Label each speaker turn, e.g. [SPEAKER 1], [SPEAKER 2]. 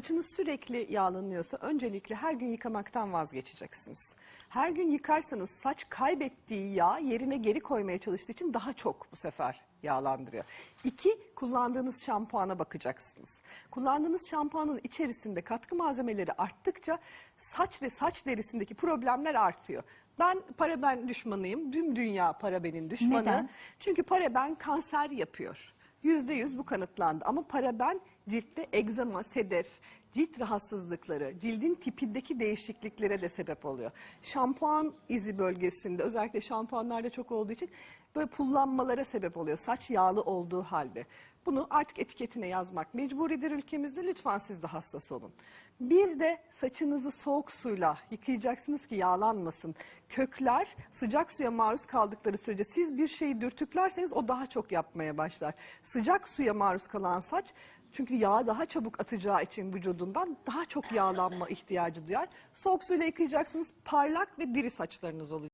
[SPEAKER 1] Saçınız sürekli yağlanıyorsa öncelikle her gün yıkamaktan vazgeçeceksiniz. Her gün yıkarsanız saç kaybettiği yağ yerine geri koymaya çalıştığı için daha çok bu sefer yağlandırıyor. İki, kullandığınız şampuana bakacaksınız. Kullandığınız şampuanın içerisinde katkı malzemeleri arttıkça saç ve saç derisindeki problemler artıyor. Ben paraben düşmanıyım. Tüm dünya parabenin düşmanı.
[SPEAKER 2] Neden?
[SPEAKER 1] Çünkü paraben kanser yapıyor. Yüzde yüz bu kanıtlandı. Ama paraben ciltte egzama, sedef, cilt rahatsızlıkları, cildin tipindeki değişikliklere de sebep oluyor. Şampuan izi bölgesinde özellikle şampuanlarda çok olduğu için böyle pullanmalara sebep oluyor. Saç yağlı olduğu halde. Bunu artık etiketine yazmak mecburidir ülkemizde. Lütfen siz de hassas olun. Bir de saçınızı soğuk suyla yıkayacaksınız ki yağlanmasın. Kökler sıcak suya maruz kaldıkları sürece siz bir şeyi dürtüklerseniz o daha çok yapmaya başlar. Sıcak suya maruz kalan saç çünkü yağ daha çabuk atacağı için vücudundan daha çok yağlanma ihtiyacı duyar. Soğuk suyla yıkayacaksınız parlak ve diri saçlarınız olacak.